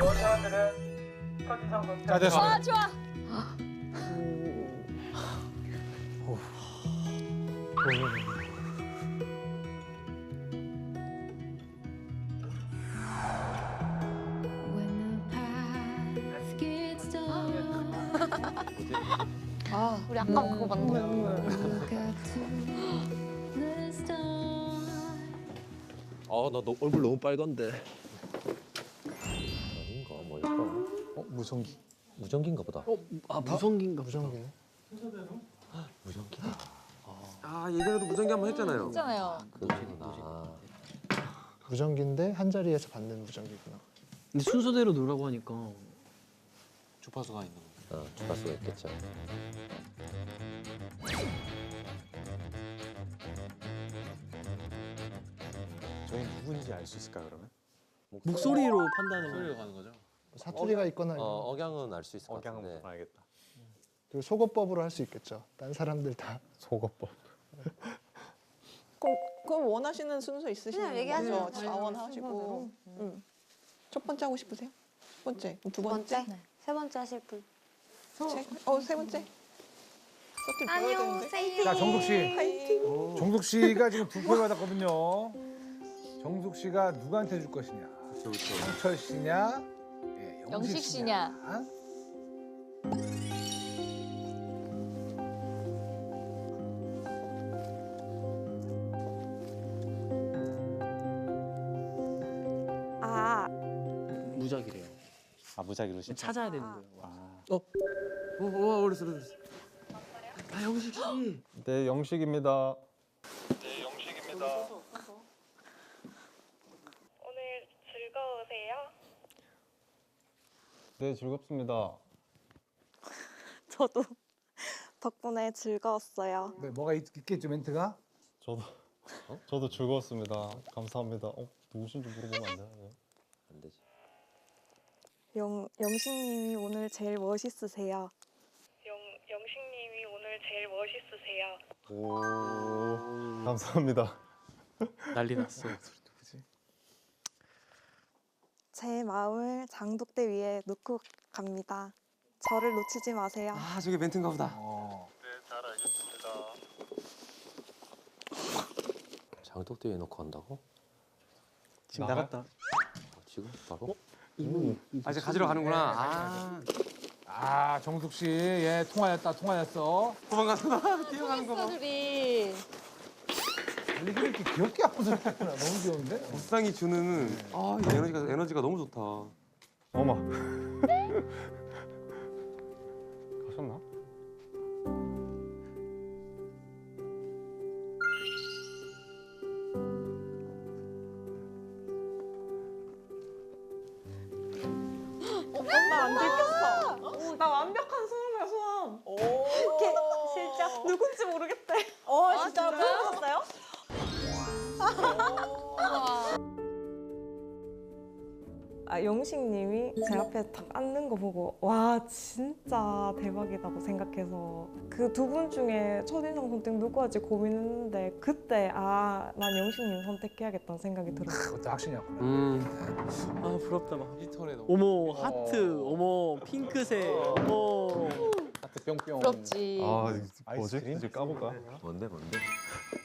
요원들은 첫인상 선택. 자 됐어. 아 좋아. 아 우리 아까 그거 stars. 아, 나 너, 얼굴 너무 빨간데. 무성기. 무전기인가 보다. 아 무성기인가 무성기. 무전기? 아 예전에도 무전기 한 번 했잖아요. 있잖아요. 그거구나. 무전기인데 한 자리에서 받는 무전기구나. 근데 순서대로 놓으라고 하니까 주파수가 있는 거. 어, 주파수가 있겠죠. 저희 누군지 알 수 있을까요 그러면? 목소리로 판단을 소리로 가는 거죠? 사투리가 있거나 어, 억양은 알 수 있을 것 억양은 같은데. 봐야겠다. 그리고 속어법으로 할 수 있겠죠. 딴 사람들 다. 속어법. 그럼, 그럼 원하시는 순서 있으시면 그냥 얘기하세요. 먼저 자원하시고 응. 첫 번째 하고 싶으세요? 첫 번째 그럼 두 번째? 번째? 세 번째 하실 분. 어세 번째 서툴 보여야 되는데 자 정숙 씨. 파이팅 정숙 씨가 지금 두표 받았거든요. 정숙 씨가 누구한테 줄 것이냐? 성철 씨냐? 예, 영식, 씨냐? 아 무작이래요. 아 무작위로 시 찾아야 되는 거예요. 아. 어, 와 어렸어 어렸어. 아 영식 씨. 네 영식입니다. 오늘 즐거우세요? 네 즐겁습니다. 저도 덕분에 즐거웠어요. 네, 뭐가 있, 있겠죠 멘트가? 저도 저도 즐거웠습니다. 감사합니다. 어 누구신지 물어보면 안 되나요? 안 되지. 영, 영식님이 오늘 제일 멋있으세요. 영, 영식님이 오늘 제일 멋있으세요. 오 감사합니다. 난리 났어. 제 마음을 장독대 위에 놓고 갑니다. 저를 놓치지 마세요. 아 저게 멘트인가 보다. 어. 장독대에 넣고 한다고? 지금 나가- 나갔다. 아, 지금 바로? 이분 아 이제 가지러 가는구나. 아 아 정숙 씨, 예 통화였다 통화였어. 도망갔구나. 뛰어가는 거 봐. 둘이. 아니 이렇게 귀엽게 하고 저러구나. 너무 귀여운데? 무쌍이 주는 아이 에너지가 에너지가 너무 좋다. 어머. 가셨나? 나 아 영식님이 제 앞에 딱 앉는 거 보고 와 진짜 대박이다고 생각해서 그 두 분 중에 첫인상 선택 누구 할지 고민했는데 그때 아 난 영식님 선택해야겠다는 생각이 들었어요 그것도 확신이었구나. 음. 아 부럽다 막. 디지털에 너무 어머 하트, 어머 핑크색, 어머. 하트 뿅뿅. 부럽지. 아 이거 뭐지? 아이스크림? 이제 까볼까? 뭔데, 뭔데?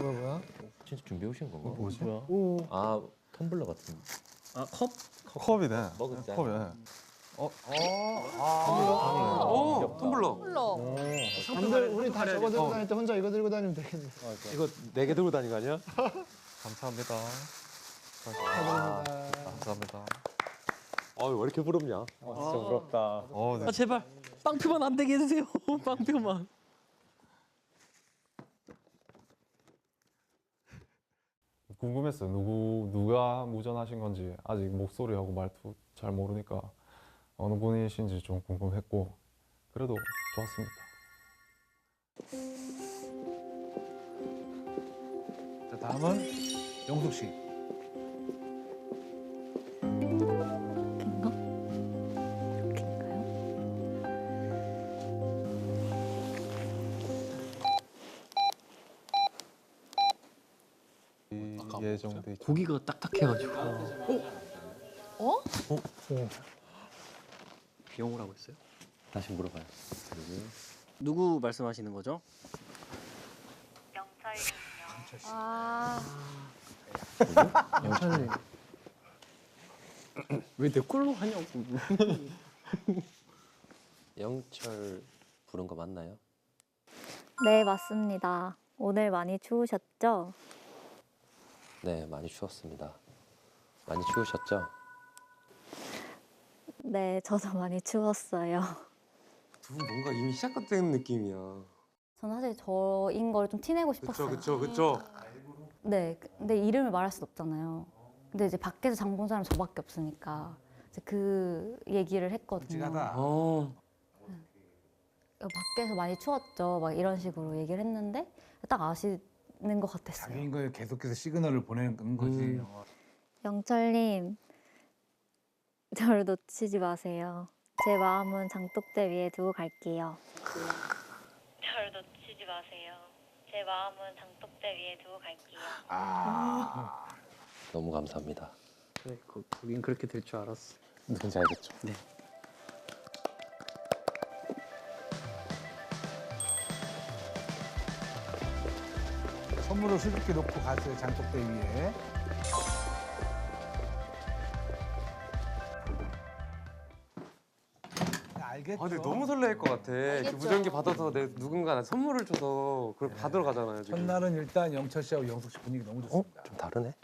뭐야 뭐야? 진짜 준비해 오신 건가? 뭐지? 뭐야? 오. 아, 텀블러 같은 아 컵? 컵이네. 먹었자. 컵이네. 어. 아. 오 텀블러. 불러. 남들 우리 다 저거 들고 다닐 때 혼자 이거 들고 다니면 되겠네. 이거 네 개 들고 다니는 거 아니야? 감사합니다. 감사합니다. 아, 왜 이렇게 부럽냐? 아, 진짜 부럽다. 어, 아 제발 빵표만 안 되게 해주세요. 빵표만. 궁금했어요. 누구 누가 무전하신 건지 아직 목소리하고 말투 잘 모르니까 어느 분이신지 좀 궁금했고 그래도 좋았습니다. 자 다음은 영숙 씨. 예정돼 있죠. 고기가 딱딱해가지고. 어? 영호라고 했어요? 다시 물어봐요. 그리고 누구 말씀하시는 거죠? 영철님요. 아, 영철님. 왜내 꼴로 하냐고. 영철 부른 거 맞나요? 네, 맞습니다. 오늘 많이 추우셨죠? 네, 많이 추웠습니다. 많이 추우셨죠? 네, 저도 많이 추웠어요. 두 분 뭔가 이미 시작된 느낌이야. 저는 사실 저인 걸 좀 티내고 싶었어요. 그쵸 그쵸 그쵸. 네, 근데 이름을 말할 수 없잖아요. 근데 이제 밖에서 장본 사람 저밖에 없으니까 이제 그 얘기를 했거든요. 어. 밖에서 많이 추웠죠. 막 이런 식으로 얘기를 했는데 딱 아시 는 것 같았어요. 자기인 거에 계속해서 시그널을 보내는 거지. 음. 어. 영철님, 저를 놓치지 마세요. 제 마음은 장독대 위에 두고 갈게요. 절 놓치지 마세요. 제 마음은 장독대 위에 두고 갈게요. 아. 너무 감사합니다. 그래, 거, 거긴 그렇게 될 줄 알았어. 누군지 알겠죠? 네. 선물을 수줍게 놓고 갔어요 장독대 위에. 알겠죠. 아 근데 너무 설레일 것 같아. 그 알겠죠. 무전기 받아서 내 누군가 나 선물을 줘서 그걸 네. 받으러 가잖아요 지금. 첫날은 일단 영철 씨하고 영숙 씨 분위기 너무 좋습니다. 좀 다르네.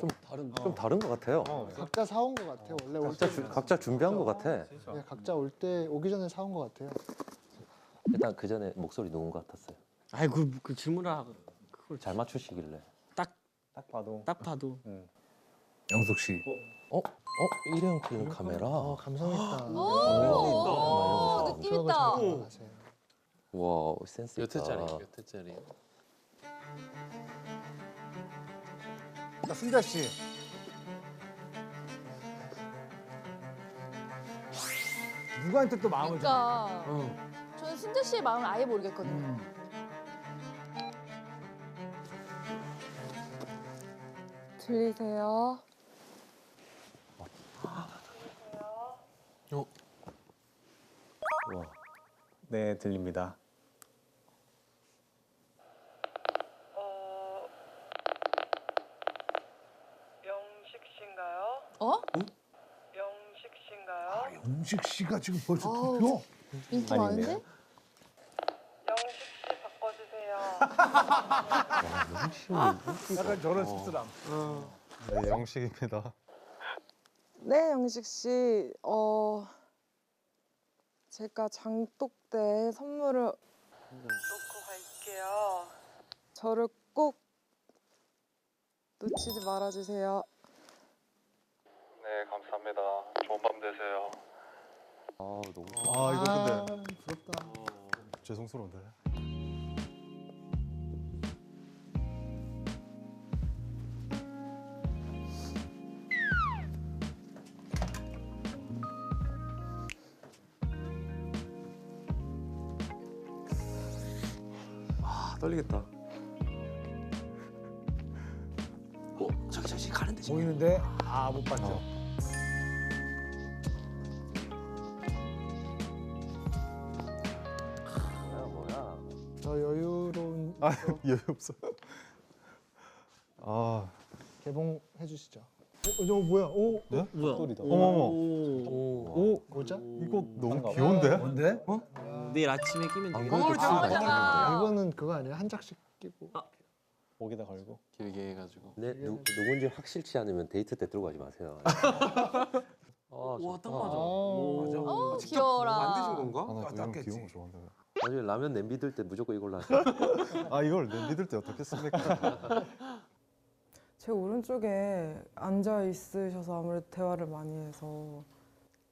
좀 다른 좀 다른 것 같아요. 각자 사온 것 같아요. 원래 올 각자 때. 주, 각자 준비한 것 같아. 네, 각자 올 때 오기 전에 사온 것 같아요. 일단 그 전에 목소리 누군 것 같았어요. 아이고 그, 그 질문을 하고 그걸 잘 맞추시길래. 딱딱 봐도 딱 봐도 영숙 씨. 어? 어? 일회용 필름 카메라. 어, 감성 있다. 오, 느낌 있다. 와 센스 있다. 몇 회짜리? 자, 순자 씨. 누구한테 또 마음을 좀. 그러니까 어. 저는 순자 씨의 마음을 아예 모르겠거든요. 음. 들리세요? 와. 네, 들립니다. 어, 영식 씨인가요? 어? 영식 씨인가요? 영식 씨가 지금 벌써 아우, 투표? 인기 아닌데요? 많은데? 영식 씨 바꿔주세요. 약간 저런 씁쓸함. 네, 영식입니다. 네, 영식 씨. 어, 제가 장독대 선물을 놓고 갈게요. 저를 꼭 놓치지 말아주세요. 네, 감사합니다. 좋은 밤 되세요. 아 너무. 아, 이거 근데 아, 부럽다. 죄송스러운데. 아 떨리겠다. 어 저기 저기 가는데 지금. 보이는데 아 못 봤죠. 아, 여유 없어. 아, 개봉해 주시죠. 어, 저 뭐야? 오, 네? 뭐야? 어머머. 오. 오, 모자? 이거 너무 귀여운데? 뭔데? 내일 아침에 끼면 안 되겠다. 진짜 예쁘다. 이거는 그거 아니에요? 한 장씩 끼고. 목에다 걸고. 길게 해가지고. 네, 누, 누군지 확실치 않으면 데이트 때 들고 가지 마세요. 아, 와, 딱. 맞아. 아, 오. 맞아. 어, 직접 귀여워라. 만드신 건가? 아, 나 아, 이런 낫겠지. 귀여운 거 좋아한다. 나중에 라면 냄비 들 때 무조건 이걸로 하죠. 아, 이걸 냄비 들 때 어떻게 씁니까? 제 오른쪽에 앉아 있으셔서 아무래도 대화를 많이 해서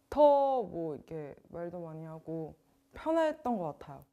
더 뭐 이렇게 말도 많이 하고 편했던 것 같아요.